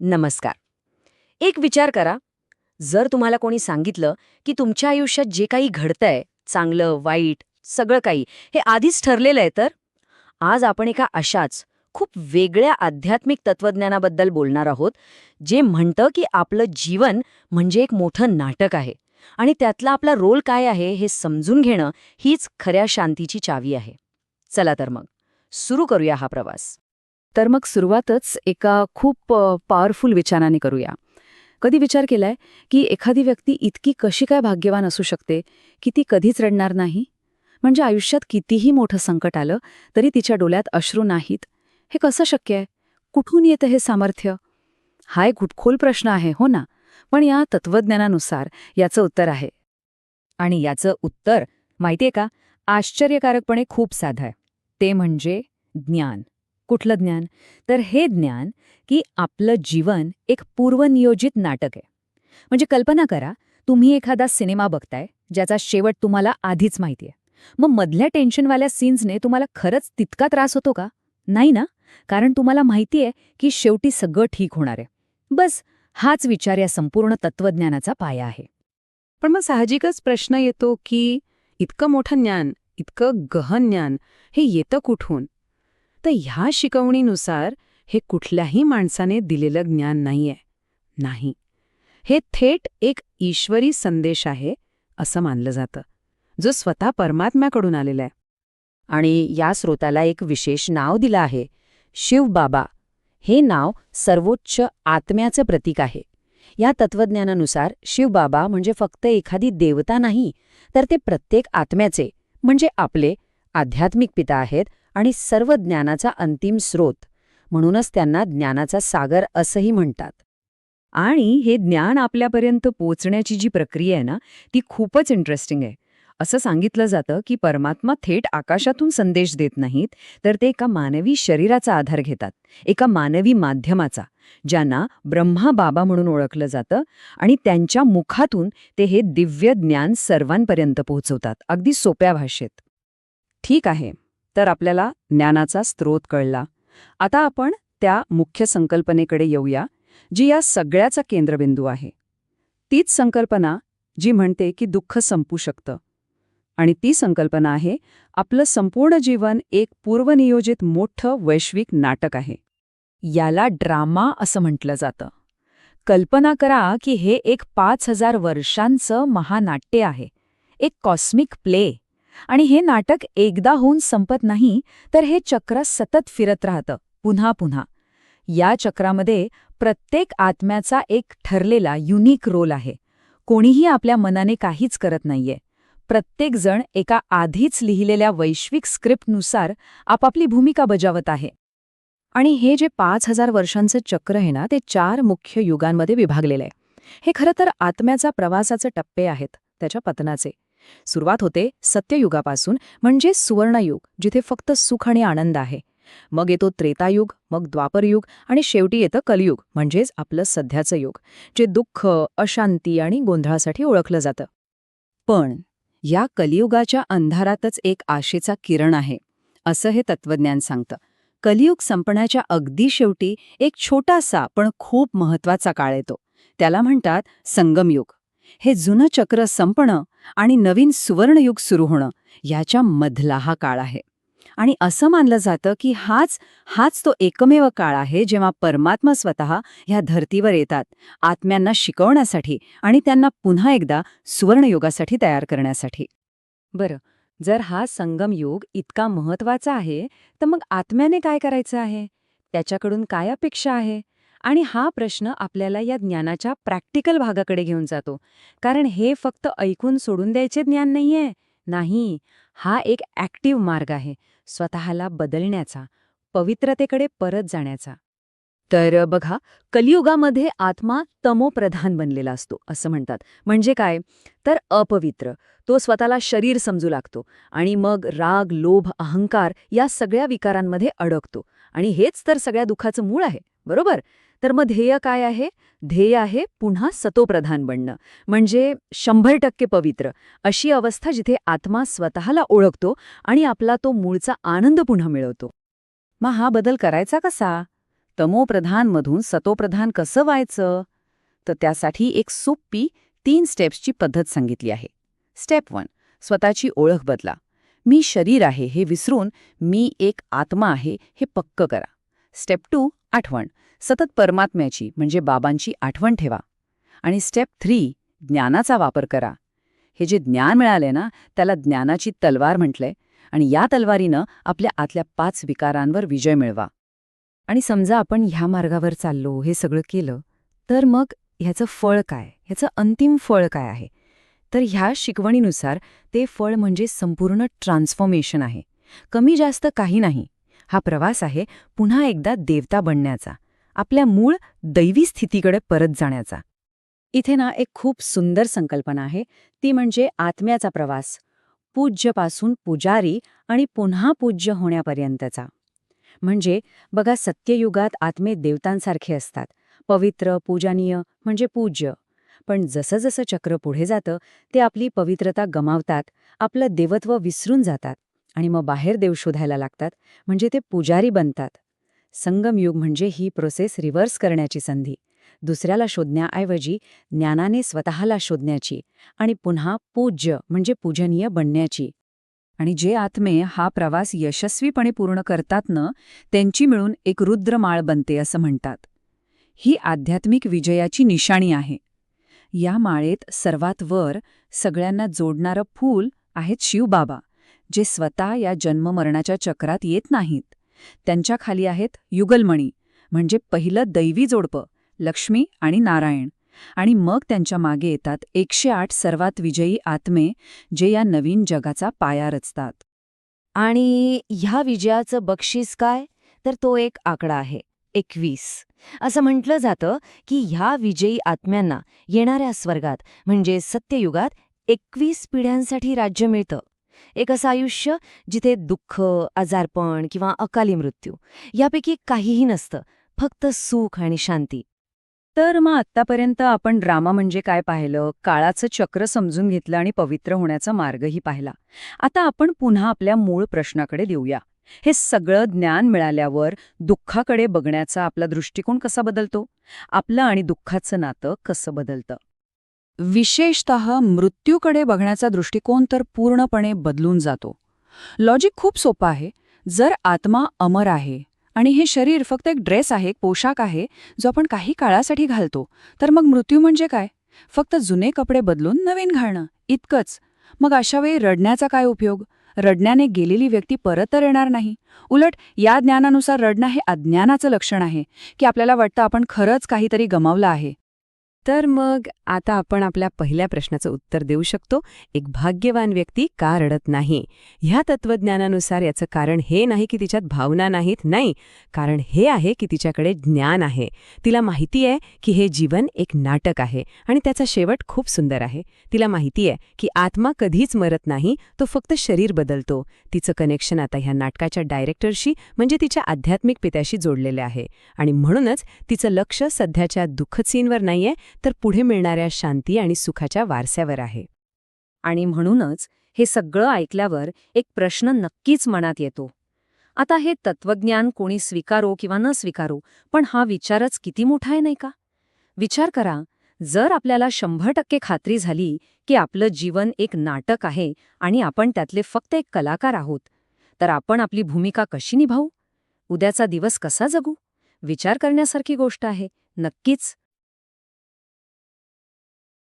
नमस्कार. एक विचार करा जर तुम्हाला कोणी सांगितलं की तुमच्या आयुष्यात जे काही घडतंय चांगलं वाईट सगळं काही हे आधीच ठरलेलं आहे तर? आज आपण एका अशाच खूप वेगळ्या आध्यात्मिक तत्वज्ञानाबद्दल बोलणार आहोत जे म्हणतं की आपलं जीवन म्हणजे एक मोठं नाटक आहे आणि त्यातला आपला रोल काय आहे हे समजून घेणं हीच खऱ्या शांतीची चावी आहे. चला तर मग सुरू करूया हा प्रवास. तर मग सुरुवातच एका खूप पॉवरफुल विचाराने करूया. कधी विचार केलाय की एखादी व्यक्ती इतकी कशी काय भाग्यवान असू शकते की ती कधीच रडणार नाही? म्हणजे आयुष्यात कितीही मोठं संकट आलं तरी तिच्या डोळ्यात अश्रू नाहीत. हे कसं शक्य आहे? कुठून येतं हे सामर्थ्य? हा एक घुटखोल प्रश्न आहे हो ना? पण या तत्वज्ञानानुसार याचं उत्तर आहे. आणि याचं उत्तर माहितीये का? आश्चर्यकारकपणे खूप साधं आहे. ते म्हणजे ज्ञान. कुठलं ज्ञान? तर हे ज्ञान की आपलं जीवन एक पूर्वनियोजित नाटक आहे. म्हणजे कल्पना करा तुम्ही एखादा सिनेमा बघताय ज्याचा शेवट तुम्हाला आधीच माहितीये. मग मधल्या टेन्शनवाल्या सीन्सने तुम्हाला खरंच तितका त्रास होतो का? नाही ना? कारण तुम्हाला माहितीये की शेवटी सगळं ठीक होणार आहे. बस हाच विचार या संपूर्ण तत्वज्ञानाचा पाया आहे. पण मग साहजिकच प्रश्न येतो की इतकं मोठं ज्ञान इतकं गहन ज्ञान हे येतं कुठून? तर ह्या शिकवणीनुसार हे कुठल्याही माणसाने दिलेलं ज्ञान नाहीये. नाही. हे थेट एक ईश्वरी संदेश आहे असं मानलं जातं जो स्वतः परमात्म्याकडून आलेला आहे. आणि या स्रोताला एक विशेष नाव दिलं आहे शिवबाबा हे नाव सर्वोच्च आत्म्याचं प्रतीक आहे. या तत्वज्ञानानुसार शिवबाबा म्हणजे फक्त एखादी देवता नाही तर ते प्रत्येक आत्म्याचे म्हणजे आपले आध्यात्मिक पिता आहेत आणि सर्व ज्ञानाचा अंतिम स्रोत म्हणूनच त्यांना ज्ञानाचा सागर असंही म्हणतात. आणि हे ज्ञान आपल्यापर्यंत पोचण्याची जी प्रक्रिया आहे ना ती खूपच इंटरेस्टिंग आहे. असं सांगितलं जातं की परमात्मा थेट आकाशातून संदेश देत नाहीत तर ते एका मानवी शरीराचा आधार घेतात एका मानवी माध्यमाचा ज्यांना ब्रह्मा बाबा म्हणून ओळखलं जातं आणि त्यांच्या मुखातून ते हे दिव्य ज्ञान सर्वांपर्यंत पोहोचवतात. अगदी सोप्या भाषेत. ठीक आहे. तर आपल्याला ज्ञानाचा स्रोत कळला. आता आपण त्या मुख्य संकल्पनेकडे येऊया जी या सगळ्याचा केंद्रबिंदू आहे. तीच संकल्पना जी म्हणते की दुःख संपू शकतं. आणि ती संकल्पना आहे आपलं संपूर्ण जीवन एक पूर्वनियोजित मोठं वैश्विक नाटक आहे. याला ड्रामा असं म्हटलं जातं. कल्पना करा की हे एक पाच हजार वर्षांचं महानाट्य आहे. एक कॉस्मिक प्ले. आणि हे नाटक एकदा होऊन संपत नाही तर हे चक्र सतत फिरत राहतं. पुन्हा पुन्हा. या चक्रामध्ये प्रत्येक आत्म्याचा एक ठरलेला युनिक रोल आहे. कोणीही आपल्या मनाने काहीच करत नाहीये. प्रत्येकजण एका आधीच लिहिलेल्या वैश्विक स्क्रिप्टनुसार आपापली भूमिका बजावत आहे. आणि हे जे पाच हजार वर्षांचं चक्र आहे ना ते चार मुख्य युगांमध्ये विभागलेलं आहे. हे खरं तर आत्म्याचा प्रवासाचे टप्पे आहेत त्याच्या पतनाचे. सुरुवात होते सत्ययुगापासून म्हणजे सुवर्णयुग जिथे फक्त सुख आणि आनंद आहे. मग येतो त्रेतायुग मग द्वापरयुग आणि शेवटी येतं कलियुग म्हणजेच आपलं सध्याचं युग जे दुःख अशांती आणि गोंधळासाठी ओळखलं जातं. पण या कलियुगाच्या अंधारातच एक आशेचा किरण आहे असं हे तत्वज्ञान सांगतं. कलियुग संपण्याच्या अगदी शेवटी एक छोटासा पण खूप महत्त्वाचा काळ येतो. त्याला म्हणतात संगमयुग. हे जुनं चक्र संपणं आणि नवीन सुवर्णयुग सुरू होणं याच्या मधला हा काळ आहे. आणि असं मानलं जातं की हाच हाच तो एकमेव काळ आहे जेव्हा परमात्मा स्वतः ह्या धर्तीवर येतात आत्म्यांना शिकवण्यासाठी आणि त्यांना पुन्हा एकदा सुवर्णयुगासाठी तयार करण्यासाठी. बरं जर हा संगम योग इतका महत्त्वाचा आहे तर मग आत्म्याने काय करायचं आहे? त्याच्याकडून काय अपेक्षा आहे? आणि हा प्रश्न आपल्याला या ज्ञानाच्या प्रॅक्टिकल भागाकडे घेऊन जातो. कारण हे फक्त ऐकून सोडून द्यायचे ज्ञान नाहीये. नाही हा एक ॲक्टिव्ह मार्ग आहे. स्वतःला बदलण्याचा पवित्रतेकडे परत जाण्याचा. तर बघा कलियुगामध्ये आत्मा तमोप्रधान बनलेला असतो असं म्हणतात. म्हणजे काय? तर अपवित्र. तो स्वतःला शरीर समजू लागतो आणि मग राग लोभ अहंकार या सगळ्या विकारांमध्ये अडकतो. आणि हेच तर सगळ्या दुःखाचं मूळ आहे. बरोबर? तर मग ध्येय काय आहे? ध्येय आहे पुन्हा सतोप्रधान बनणं. म्हणजे शंभर टक्के पवित्र. अशी अवस्था जिथे आत्मा स्वतःला ओळखतो आणि आपला तो मूळचा आनंद पुन्हा मिळवतो. मग हा बदल करायचा कसा? तमोप्रधानमधून सतोप्रधान कसं व्हायचं? तर त्यासाठी एक सोपी तीन स्टेप्सची पद्धत सांगितली आहे. स्टेप वन स्वतःची ओळख बदला. मी शरीर आहे हे विसरून मी एक आत्मा आहे हे पक्क करा. स्टेप टू आठवण. सतत परमात्म्याची म्हणजे बाबांची आठवण ठेवा. आणि स्टेप थ्री ज्ञानाचा वापर करा. हे जे ज्ञान मिळाले ना त्याला ज्ञानाची तलवार म्हटलंय. आणि या तलवारीनं आपल्या आतल्या पाच विकारांवर विजय मिळवा. आणि समजा आपण ह्या मार्गावर चाललो हे सगळं केलं तर मग ह्याचं फळ काय? ह्याचं अंतिम फळ काय आहे? तर ह्या शिकवणीनुसार ते फळ म्हणजे संपूर्ण ट्रान्सफॉर्मेशन आहे. कमी जास्त काही नाही. हा प्रवास आहे पुन्हा एकदा देवता बनण्याचा. आपल्या मूळ दैवी स्थितीकडे परत जाण्याचा. इथे ना एक खूप सुंदर संकल्पना आहे. ती म्हणजे आत्म्याचा प्रवास. पूज्यपासून पुजारी आणि पुन्हा पूज्य होण्यापर्यंतचा. म्हणजे बघा सत्ययुगात आत्मे देवतांसारखे असतात. पवित्र पूजनीय म्हणजे पूज्य. पण जसं जसं चक्र पुढे जातं ते आपली पवित्रता गमावतात आपलं देवत्व विसरून जातात. आणि मग बाहेर देव शोधायला लागतात म्हणजे ते पुजारी बनतात. संगमयुग म्हणजे ही प्रोसेस रिव्हर्स करण्याची संधी. दुसऱ्याला शोधण्याऐवजी ज्ञानाने स्वतःला शोधण्याची आणि पुन्हा पूज्य म्हणजे पूजनीय बनण्याची. आणि जे आत्मे हा प्रवास यशस्वीपणे पूर्ण करतात न त्यांची मिळून एक रुद्रमाळ बनते असं म्हणतात. ही आध्यात्मिक विजयाची निशाणी आहे. या माळेत सर्वात वर सगळ्यांना जोडणारं फूल आहेत शिवबाबा. जे स्वतः या जन्ममरणाच्या चक्रात येत नाहीत. त्यांच्या खाली आहेत युगलमणी म्हणजे पहिलं दैवी जोडपं लक्ष्मी आणि नारायण. आणि मग त्यांच्या मागे येतात एकशे आठ सर्वात विजयी आत्मे जे या नवीन जगाचा पाया रचतात. आणि ह्या विजयाचं बक्षीस काय? तर तो एक आकडा आहे एकवीस. असं म्हटलं जातं की ह्या विजयी आत्म्यांना येणाऱ्या स्वर्गात म्हणजे सत्ययुगात एकवीस पिढ्यांसाठी राज्य मिळतं. एक असं आयुष्य जिथे दुःख आजारपण किंवा अकाली मृत्यू यापैकी काहीही नसतं फक्त सुख आणि शांती. तर मग आत्तापर्यंत आपण ड्रामा म्हणजे काय पाहिलं? काळाचं चक्र समजून घेतलं आणि पवित्र होण्याचा मार्गही पाहिला. आता आपण पुन्हा आपल्या मूळ प्रश्नाकडे देऊया. हे सगळं ज्ञान मिळाल्यावर दुःखाकडे बघण्याचा आपला दृष्टिकोन कसा बदलतो? आपलं आणि दुःखाचं नातं कसं बदलतं? विशेषत मृत्यूकडे बघण्याचा दृष्टिकोन तर पूर्णपणे बदलून जातो. लॉजिक खूप सोपं आहे. जर आत्मा अमर आहे आणि हे शरीर फक्त एक ड्रेस आहे एक पोशाख आहे जो आपण काही काळासाठी घालतो तर मग मृत्यू म्हणजे काय? फक्त जुने कपडे बदलून नवीन घालणं. इतकंच. मग अशावेळी रडण्याचा काय उपयोग? रडण्याने गेलेली व्यक्ती परत तर येणार नाही. उलट या ज्ञानानुसार रडणं हे अज्ञानाचं लक्षण आहे की आपल्याला वाटतं आपण खरंच काहीतरी गमावलं आहे. तर मग आता आपण आपल्या पहिल्या प्रश्नाचं उत्तर देऊ शकतो. एक भाग्यवान व्यक्ती का रडत नाही? ह्या तत्वज्ञानानुसार याचं कारण हे नाही की तिच्यात भावना नाहीत नाही. कारण हे आहे की तिच्याकडे ज्ञान आहे. तिला माहिती आहे की हे जीवन एक नाटक आहे आणि त्याचा शेवट खूप सुंदर आहे. तिला माहिती आहे की आत्मा कधीच मरत नाही तो फक्त शरीर बदलतो. तिचं कनेक्शन आता ह्या नाटकाच्या डायरेक्टरशी म्हणजे तिच्या आध्यात्मिक पित्याशी जोडलेले आहे. आणि म्हणूनच तिचं लक्ष सध्याच्या दुःख सीनवर नाहीये तर पुढे मिळणाऱ्या शांती आणि सुखाच्या वारस्यावर आहे. आणि म्हणूनच हे सगळं ऐकल्यावर एक प्रश्न नक्कीच मनात येतो. आता हे तत्वज्ञान कोणी स्वीकारो किंवा न स्वीकारो पण हा विचारच किती मोठा आहे नाही का? विचार करा जर आपल्याला शंभर टक्के खात्री झाली की आपलं जीवन एक नाटक आहे आणि आपण त्यातले फक्त एक कलाकार आहोत तर आपण आपली भूमिका कशी निभावू? उद्याचा दिवस कसा जगू? विचार करण्यासारखी गोष्ट आहे नक्कीच.